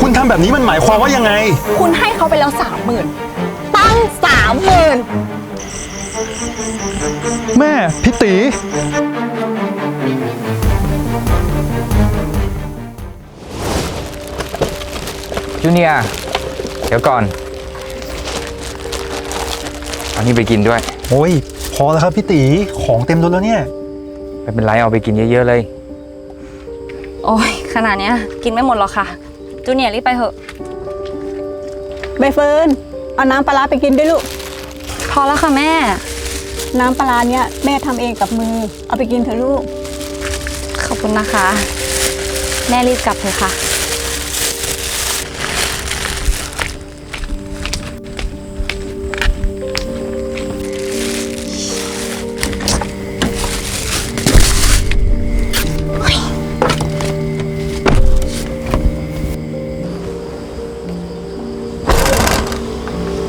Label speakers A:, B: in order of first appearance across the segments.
A: คุณทำแบบนี้มันหมายความว่ายังไง
B: คุณให้เขาไปแล้วสามหมื่นตั้งสามหมื่น
A: แม่พี่ตี
C: จูเนียร์เดี๋ยวก่อน เอานี่ไปกินด้วย
A: โอ้ย พอแล้วครับพี่ตีของเต็มรถแล้วเนี่ย
C: ไม่เป็นไรเอาไปกินเยอะๆเลย
B: โอ้ยขนาดเนี้ย กินไม่หมดหรอกค่ะ จูเนียร์รีบไปเถอะ
D: ใบเฟิร์นเอาน้ำปลาร้าไปกินด้วยลูก
B: พอแล้วค่ะแม่
D: น้ำปลาร้าเนี่ยแม่ทำเองกับมือ เอาไปกินเถอะลูก
B: ขอบคุณนะคะ แม่รีบกลับเถอะค่ะ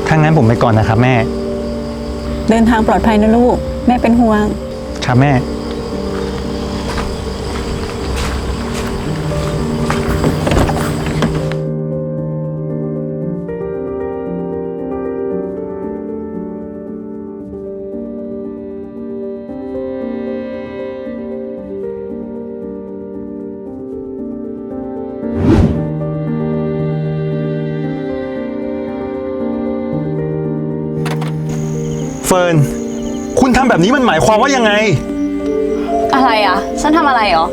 A: ถ้างั้นผมไปก่อนนะครับแม่
D: เดินทางปลอดภัยนะลูก แม่เป็นห่วง
A: ครับแม่ เฟิร์น คุณทำแบบนี้มันหมายความว่ายังไง
B: อะไรอะ ฉันทำอะไรเหรอ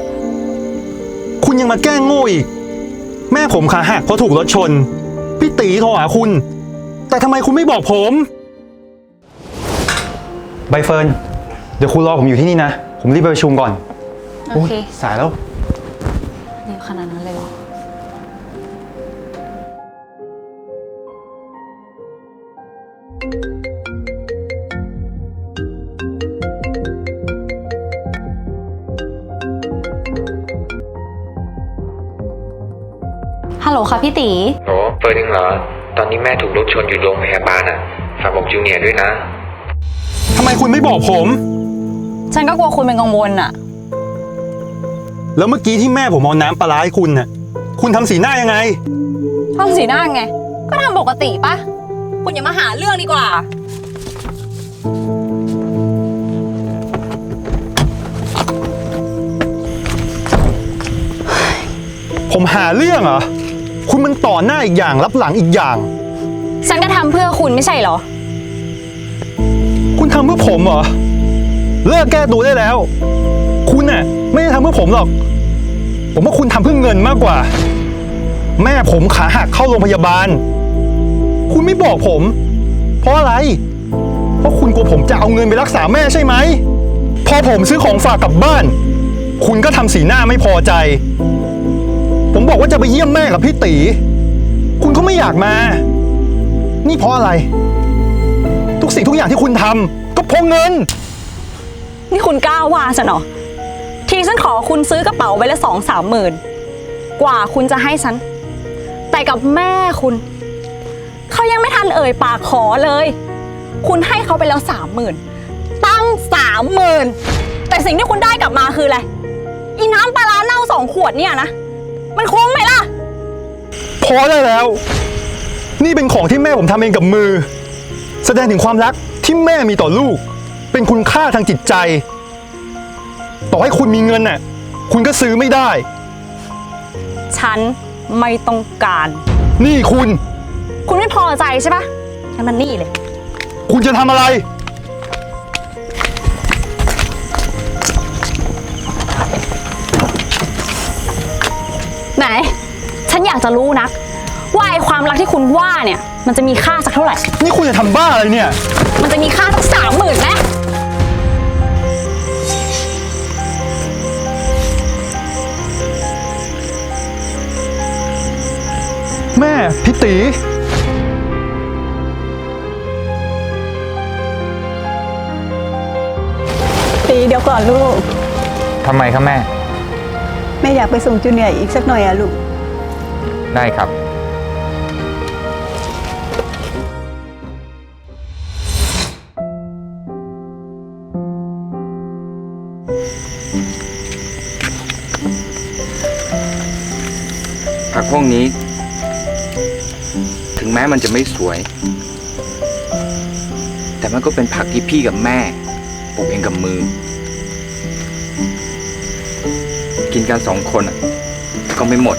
A: คุณยังมาแกล้งโง่อีก แม่ผมขาหักเพราะถูกรถชน พี่ตีโทรหาคุณ แต่ทำไมคุณไม่บอกผม ใบเฟิร์น เดี๋ยวคุณรอผมอยู่ที่นี่นะ ผมรีบไปประชุมก่อน
B: โอเค
A: ยสายแล้ว
B: เร็วขนาดนั้นเลยเหรอ ฮัลโหลค่ะพี่ตี
C: โหเฟิร์นเองเหรอ ตอนนี้แม่ถูกรถชนอยู่โรงพยาบาลอะฝากบอกจูเนียร์ด้วยนะ
A: ทำไมคุณไม่บอกผม
B: ฉันก็กลัวคุณเป็นกังวลอะ
A: แล้วเมื่อกี้ที่แม่ผมเอาน้ำปลาร้าให้คุณน่ะ คุณทำสีหน้ายังไง
B: ทำสีหน้าไง ก็ทำปกติปะคุณอย่ามาหาเรื่องดีกว่า
A: ผมหาเรื่องเหรอ คุณมันต่อหน้าอีกอย่างรับหลังอีกอย่าง
B: ฉันก็ทำเพื่อคุณไม่ใช่เหรอ
A: คุณทำเพื่อผมเหรอ เลิกแก้ตัวได้แล้ว คุณน่ะไม่ได้ทำเพื่อผมหรอก ผมว่าคุณทำเพื่อเงินมากกว่า แม่ผมขาหักเข้าโรงพยาบาล คุณไม่บอกผม เพราะอะไร เพราะคุณกลัวผมจะเอาเงินไปรักษาแม่ใช่ไหม พอผมซื้อของฝากกลับบ้าน คุณก็ทำสีหน้าไม่พอใจ ผมบอกว่าจะไปเยี่ยมแม่กับพี่ตี คุณก็ไม่อยากมา นี่เพราะอะไร ทุกสิ่งทุกอย่างที่คุณทำก็เพราะเงิน
B: นี่คุณกล้าว่าฉันเหรอ ทีฉันขอคุณซื้อกระเป๋าไปละสองสามหมื่น กว่าคุณจะให้ฉัน แต่กับแม่คุณ เขายังไม่ทันเอ่ยปากขอเลย คุณให้เขาไปแล้วสามหมื่น ตั้งสามหมื่น แต่สิ่งที่คุณได้กลับมาคืออะไร อีน้ำปลาร้าเน่าสองขวดเนี่ยนะ มันคุ้มไหมล่ะ
A: พอได้แล้ว นี่เป็นของที่แม่ผมทำเองกับมือ แสดงถึงความรักที่แม่มีต่อลูก เป็นคุณค่าทางจิตใจ ต่อให้คุณมีเงินน่ะ คุณก็ซื้อไม่ได้
B: ฉันไม่ต้องการ
A: นี่คุณ
B: คุณไม่พอใจใช่ปะงั้นมันนี่เลย
A: คุณจะทำอะไร
B: ไหน ฉันอยากจะรู้นะว่าไอ้ความรักที่คุณว่าเนี่ย มันจะมีค่าสักเท่าไหร่
A: นี่คุณจะทำบ้าอะไรเนี่ย
B: มันจะมีค่าสักสามหมื่นไหม
A: แม่พี่ตี
D: ตีเดี๋ยวก่อนลูก
C: ทำไมครับแม่
D: แม่อยากไปส่งจูเนียร์อีกสักหน่อยอะลูก
C: ได้ครับ ผักพวกนี้
E: ถึงแม้มันจะไม่สวย แต่มันก็เป็นผักที่พี่กับแม่ปลูกเองกับมือ กินกันสองคนอะก็ไม่หมด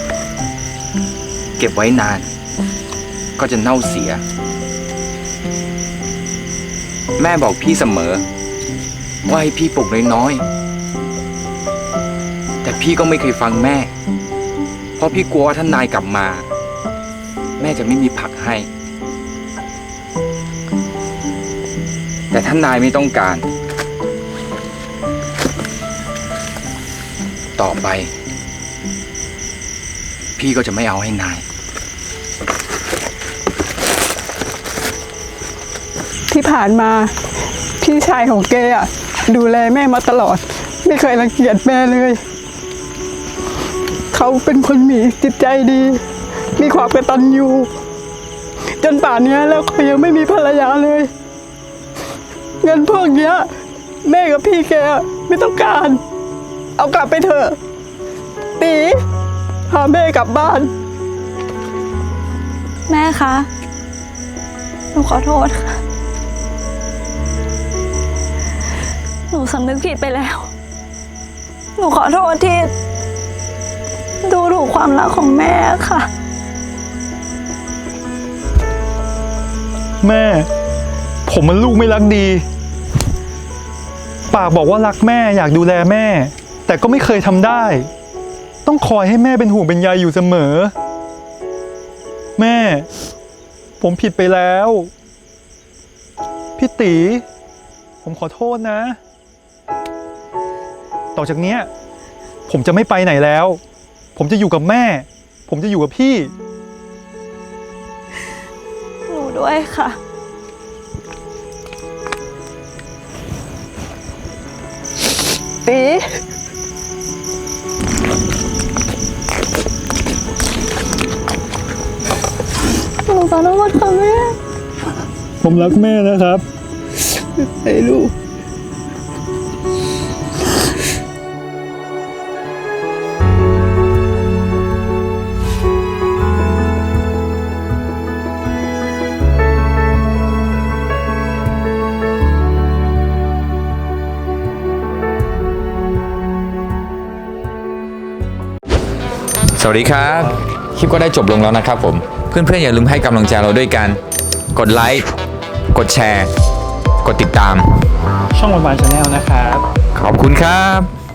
E: เก็บไว้นาน ก็จะเน่าเสีย แม่บอกพี่เสมอ ว่าให้พี่ปลูกน้อยๆแต่พี่ก็ไม่เคยฟังแม่ เพราะพี่กลัวว่าท่านนายกลับมา แม่จะไม่มีผักให้ แต่ท่านนายไม่ต้องการ ต่อไป พี่ก็จะไม่เอาให้นาย
D: ที่ผ่านมาพี่ชายของแกอะดูแลแม่มาตลอด ไม่เคยรังเกียจแม่เลย เขาเป็นคนมีจิตใจดี มีความกตัญญูจนป่านนี้แล้วเขายังไม่มีภรรยาเลย เงินพวกเนี้ย แม่กับพี่แกไม่ต้องการ เอากลับไปเถอะตีพาแม่กลับบ้าน
B: แม่คะ หนูขอโทษค่ะ หนูสำนึกผิดไปแล้ว หนูขอโทษที่ ดูถูกความรักของแม่ค่ะ
A: แม่ ผมมันลูกไม่รักดี ปากบอกว่ารักแม่อยากดูแลแม่ แต่ก็ไม่เคยทำได้ ต้องคอยให้แม่เป็นห่วงเป็นใยอยู่เสมอ แม่ ผมผิดไปแล้ว พี่ตี ผมขอโทษนะ ต่อจากเนี้ย ผมจะไม่ไปไหนแล้ว ผมจะอยู่กับแม่ ผมจะอยู่กับพี่
B: หนูด้วยค่ะ
D: ตี
B: หนูขอโทษค่ะแม่
A: ผมรักแม่นะครับ
D: ไอ้ลูก
E: วัสดีครับ คลิปก็ได้จบลงแล้วนะครับผม เพื่อนๆอย่าลืมให้กำลังใจเราด้วยกัน กดไลค์ กดแชร์ กดติดตาม
A: ช่องวันวานชาแนลนะครับ
E: ขอบคุณครับ